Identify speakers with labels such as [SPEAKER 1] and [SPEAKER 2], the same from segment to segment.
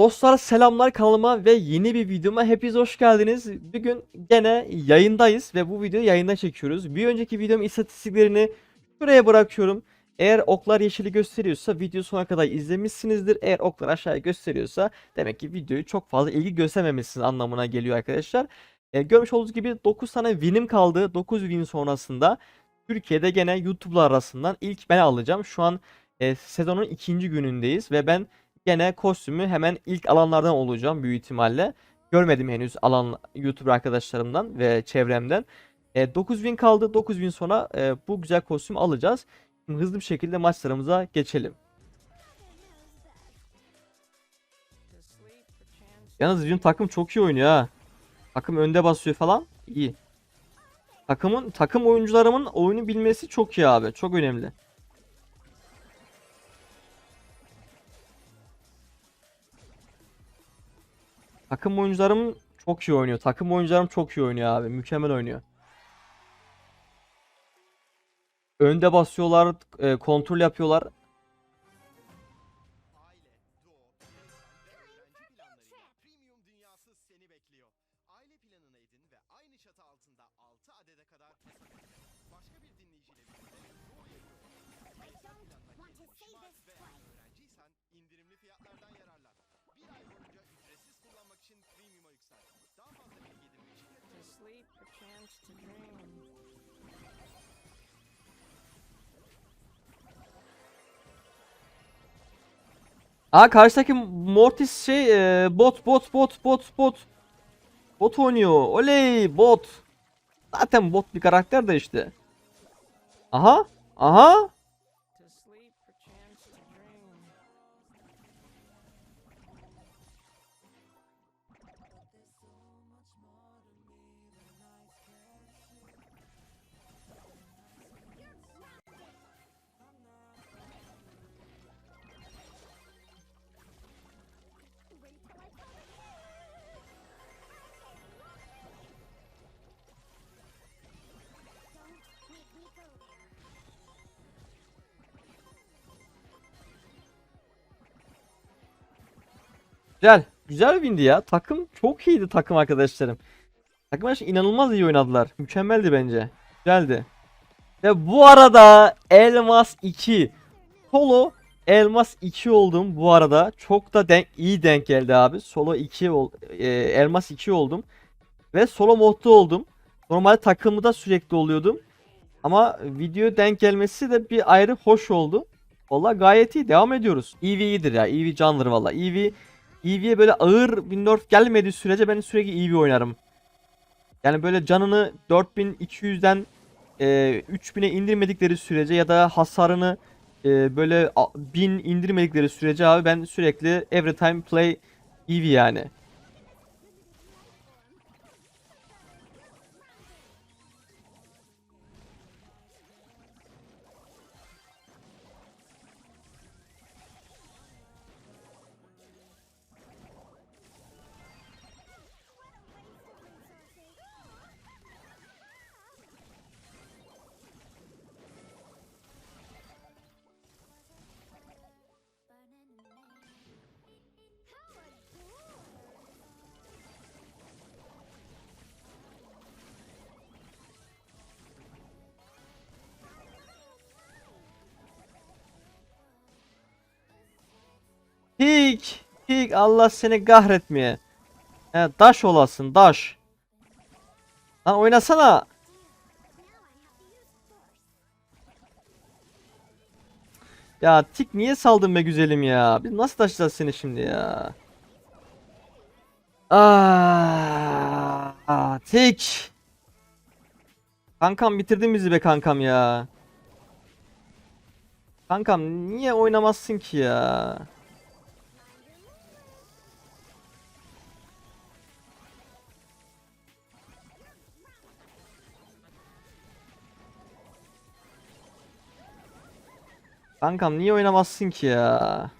[SPEAKER 1] Dostlar selamlar kanalıma ve yeni bir videoma hepiniz hoş geldiniz. Bugün gene yayındayız ve bu videoyu yayında çekiyoruz. Bir önceki videomun istatistiklerini şuraya bırakıyorum. Eğer oklar yeşili gösteriyorsa video sonuna kadar izlemişsinizdir. Eğer oklar aşağıya gösteriyorsa demek ki videoyu çok fazla ilgi göstermemişsiniz anlamına geliyor arkadaşlar. E, görmüş olduğunuz gibi 9 tane winim kaldı. 9 win sonrasında Türkiye'de gene YouTube'lar arasından ilk ben alacağım. Şu an e, sezonun ikinci günündeyiz ve ben gene kostümü hemen ilk alanlardan olacağım büyük ihtimalle. Görmedim henüz alan YouTuber arkadaşlarımdan ve çevremden. E, 9000 kaldı. 9000 sonra e, bu güzel kostümü alacağız. Şimdi hızlı bir şekilde maçlarımıza geçelim. Yalnız bizim takım çok iyi oynuyor ha. Takım önde basıyor falan. İyi. Takımın takım oyuncularımın oyunu bilmesi çok iyi abi. Çok önemli. Takım oyuncularım çok iyi oynuyor. Takım oyuncularım çok iyi oynuyor abi. Mükemmel oynuyor. Önde basıyorlar, e, kontrol yapıyorlar.
[SPEAKER 2] Sleep, a chance to dream.
[SPEAKER 1] Aa karşıdaki Mortis şey e, bot bot bot bot bot. Bot oynuyor. Oley bot. Zaten bot bir karakter de işte. Aha. Aha. Güzel. Güzel bir windi ya. Takım çok iyiydi takım arkadaşlarım. Takım arkadaşlar inanılmaz iyi oynadılar. Mükemmeldi bence. Güzeldi. Ve bu arada Elmas 2. Solo Elmas 2 oldum bu arada. Çok da denk, iyi denk geldi abi. Solo 2 ol, e, Elmas 2 oldum. Ve solo modda oldum. Normalde takımda sürekli oluyordum. Ama video denk gelmesi de bir ayrı hoş oldu. Valla gayet iyi. Devam ediyoruz. EV iyidir ya. EV candır valla. EV EV'ye böyle ağır bir nerf gelmediği sürece ben sürekli EV oynarım. Yani böyle canını 4200'den e, 3000'e indirmedikleri sürece ya da hasarını e, böyle a- 1000 indirmedikleri sürece abi ben sürekli every time play EV yani. Hik, hik Allah seni kahretmeye. He, daş olasın, daş. Lan oynasana. Ya tik niye saldın be güzelim ya? Biz nasıl taşıyacağız seni şimdi ya? Aa, tik. Kankam bitirdin bizi be kankam ya. Kankam niye oynamazsın ki ya? Kankam niye oynamazsın ki ya?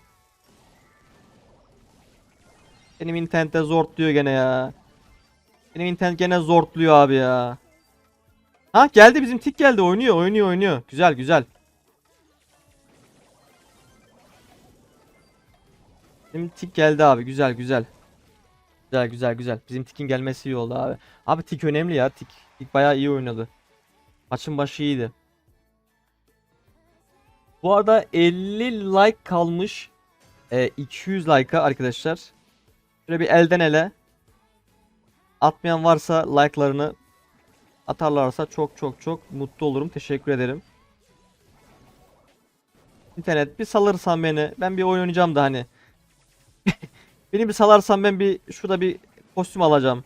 [SPEAKER 1] Benim internette zortluyor gene ya. Benim internet gene zortluyor abi ya. Ha geldi bizim tik geldi oynuyor oynuyor oynuyor. Güzel güzel. Bizim tik geldi abi. Güzel güzel. Güzel güzel güzel. Bizim tikin gelmesi iyi oldu abi. Abi tik önemli ya. Tik, tik bayağı iyi oynadı. Maçın başı iyiydi. Bu arada 50 like kalmış. Ee, 200 like'a arkadaşlar. Şöyle bir elden ele. Atmayan varsa like'larını atarlarsa çok çok çok mutlu olurum. Teşekkür ederim. İnternet bir salırsan beni. Ben bir oyun oynayacağım da hani. Beni bir salarsan ben bir şurada bir kostüm alacağım.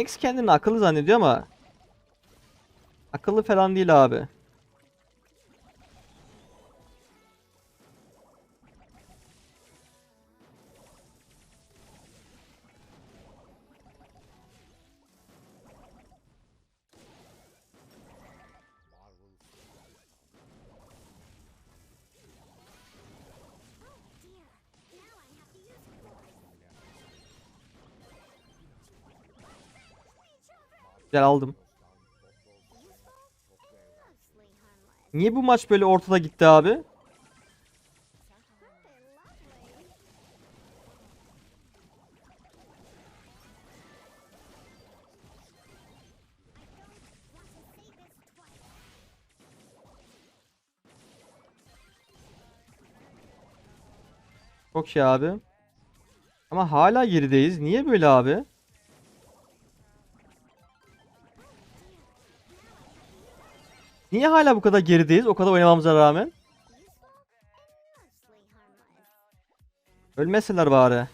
[SPEAKER 1] Max kendini akıllı zannediyor ama akıllı falan değil abi. Güzel aldım. Niye bu maç böyle ortada gitti abi? Çok şey abi. Ama hala gerideyiz. Niye böyle abi? Niye hala bu kadar gerideyiz? O kadar oynamamıza rağmen. Ölmeseler bari.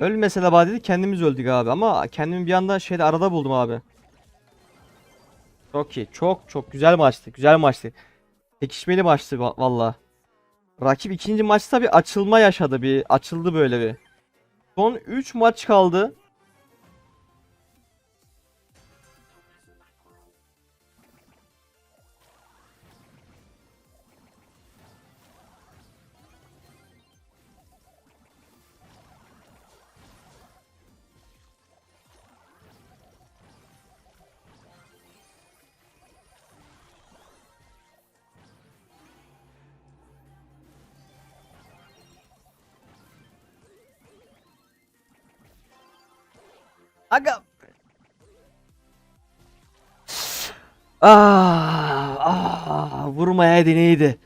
[SPEAKER 1] Ölmeseler bari dedi kendimiz öldük abi ama kendimi bir anda şeyde arada buldum abi. Çok iyi. Çok çok güzel maçtı. Güzel maçtı. Çekişmeli maçtı va- valla. Rakip ikinci maçta bir açılma yaşadı. Bir açıldı böyle bir. Son 3 maç kaldı. Aga. Ah, ah, vurmaya deneydi.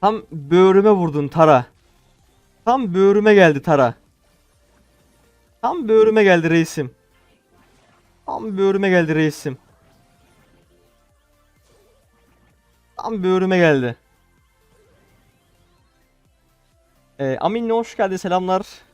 [SPEAKER 1] Tam böğrüme vurdun Tara. Tam böğrüme geldi Tara. Tam böğrüme geldi reisim. Tam böğrüme geldi reisim. Tam böğrüme geldi. Ee, Amin'le hoş geldin selamlar.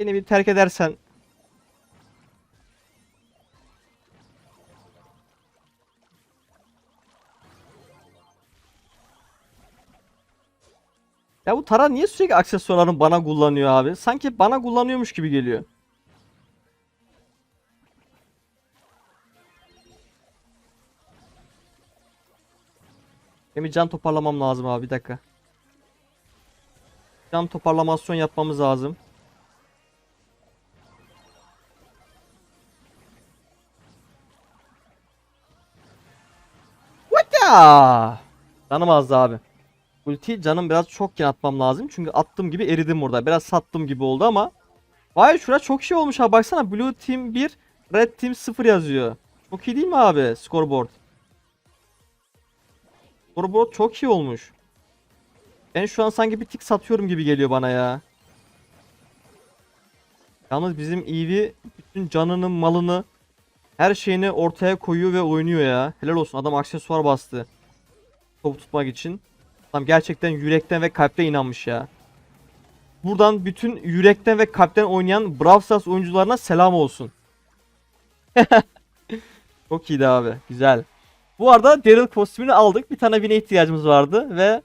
[SPEAKER 1] Beni bir terk edersen Ya bu Tara niye sürekli aksesuarlarını bana kullanıyor abi? Sanki bana kullanıyormuş gibi geliyor. Bir can toparlamam lazım abi bir dakika. Can toparlamasyon yapmamız lazım. Vata! Canım abi. Ulti canım biraz çok atmam lazım. Çünkü attığım gibi eridim burada. Biraz sattım gibi oldu ama. Vay şura çok şey olmuş abi. Baksana Blue Team 1, Red Team 0 yazıyor. Çok iyi değil mi abi scoreboard? Scoreboard çok iyi olmuş. Ben şu an sanki bir tık satıyorum gibi geliyor bana ya. Yalnız bizim Eevee bütün canını, malını, her şeyini ortaya koyuyor ve oynuyor ya. Helal olsun adam aksesuar bastı. Top tutmak için. Adam gerçekten yürekten ve kalple inanmış ya. buradan bütün yürekten ve kalpten oynayan Brawl Stars oyuncularına selam olsun. Çok iyiydi abi. Güzel. Bu arada Daryl kostümünü aldık. Bir tane win'e ihtiyacımız vardı ve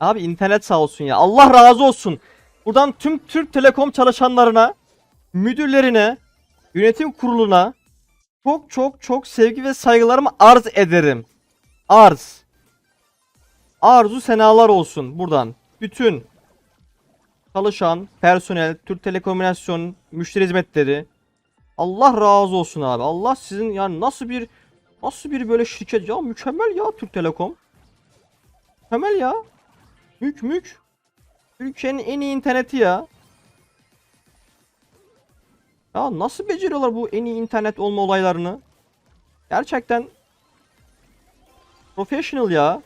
[SPEAKER 1] Abi internet sağ olsun ya. Allah razı olsun. Buradan tüm Türk Telekom çalışanlarına, müdürlerine, yönetim kuruluna çok çok çok sevgi ve saygılarımı arz ederim. Arz. Arzu senalar olsun buradan. Bütün çalışan, personel, Türk Telekomünikasyon, müşteri hizmetleri. Allah razı olsun abi. Allah sizin yani nasıl bir nasıl bir böyle şirket ya mükemmel ya Türk Telekom. Mükemmel ya. Mük mük. Türkiye'nin en iyi interneti ya. Ya nasıl beceriyorlar bu en iyi internet olma olaylarını? Gerçekten professional ya.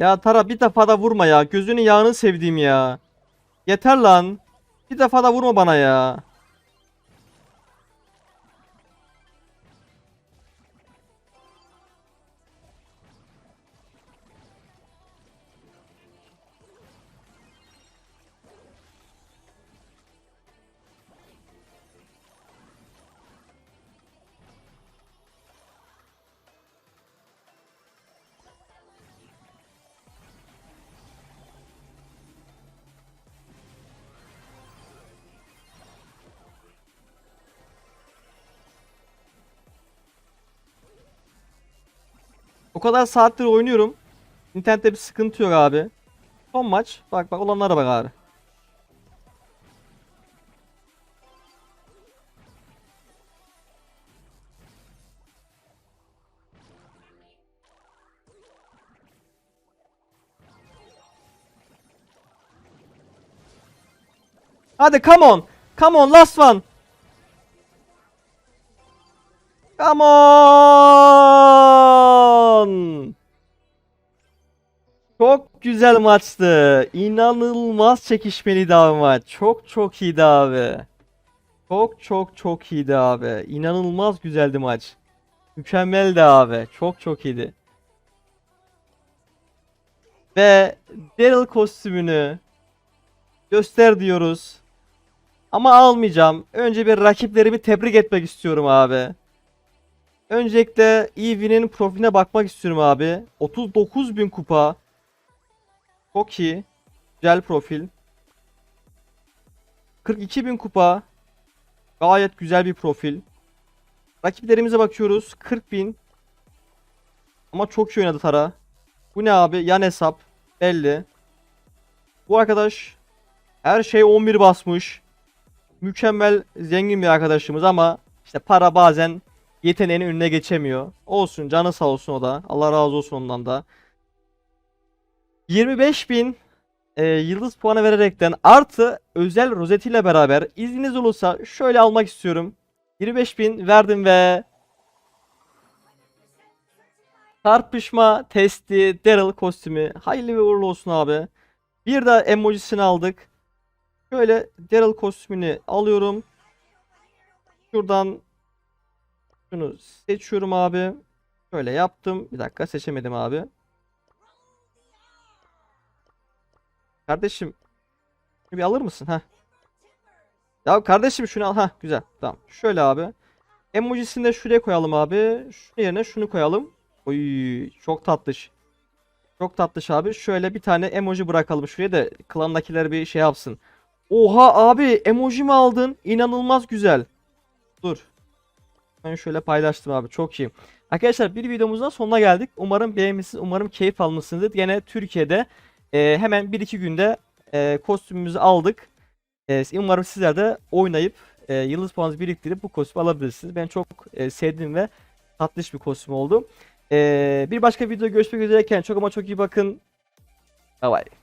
[SPEAKER 1] Ya Tara bir defa da vurma ya. Gözünün yağını sevdiğim ya. Yeter lan. Bir defa da vurma bana ya. O kadar saattir oynuyorum. İnternette bir sıkıntı yok abi. Son maç. Bak bak olanlara bak abi. Hadi come on. Come on last one. Come on. Çok güzel maçtı. İnanılmaz çekişmeliydi abi maç. Çok çok iyiydi abi. Çok çok çok iyiydi abi. İnanılmaz güzeldi maç. Mükemmeldi abi. Çok çok iyiydi. Ve Daryl kostümünü göster diyoruz. Ama almayacağım. Önce bir rakiplerimi tebrik etmek istiyorum abi. Öncelikle Eevee'nin profiline bakmak istiyorum abi. 39.000 kupa. Çok iyi. Güzel profil. 42.000 kupa. Gayet güzel bir profil. Rakiplerimize bakıyoruz. 40.000. Ama çok iyi oynadı Tara. Bu ne abi? Yan hesap. Belli. Bu arkadaş her şey 11 basmış. Mükemmel zengin bir arkadaşımız ama işte para bazen yeteneğinin önüne geçemiyor. Olsun canı sağ olsun o da. Allah razı olsun ondan da. 25.000 e, yıldız puanı vererekten artı özel rozetiyle beraber izniniz olursa şöyle almak istiyorum. 25.000 verdim ve çarpışma testi Daryl kostümü hayırlı ve uğurlu olsun abi. Bir de emojisini aldık. Şöyle Daryl kostümünü alıyorum. Şuradan şunu seçiyorum abi. Şöyle yaptım. Bir dakika seçemedim abi. Kardeşim bir alır mısın? Ha. Ya kardeşim şunu al. Ha güzel. Tamam. Şöyle abi. Emojisini de şuraya koyalım abi. Şunun yerine şunu koyalım. Oy çok tatlış. Çok tatlış abi. Şöyle bir tane emoji bırakalım şuraya da klandakiler bir şey yapsın. Oha abi emoji mi aldın? İnanılmaz güzel. Dur. Ben şöyle paylaştım abi. Çok iyi. Arkadaşlar bir videomuzun sonuna geldik. Umarım beğenmişsiniz. Umarım keyif almışsınızdır. Yine Türkiye'de e, hemen 1-2 günde e, kostümümüzü aldık. E, umarım sizler de oynayıp e, yıldız puanı biriktirip bu kostümü alabilirsiniz. Ben çok e, sevdiğim ve tatlış bir kostüm oldu. E, bir başka videoda görüşmek üzere. Kendinize çok ama çok iyi bakın. Bye bye.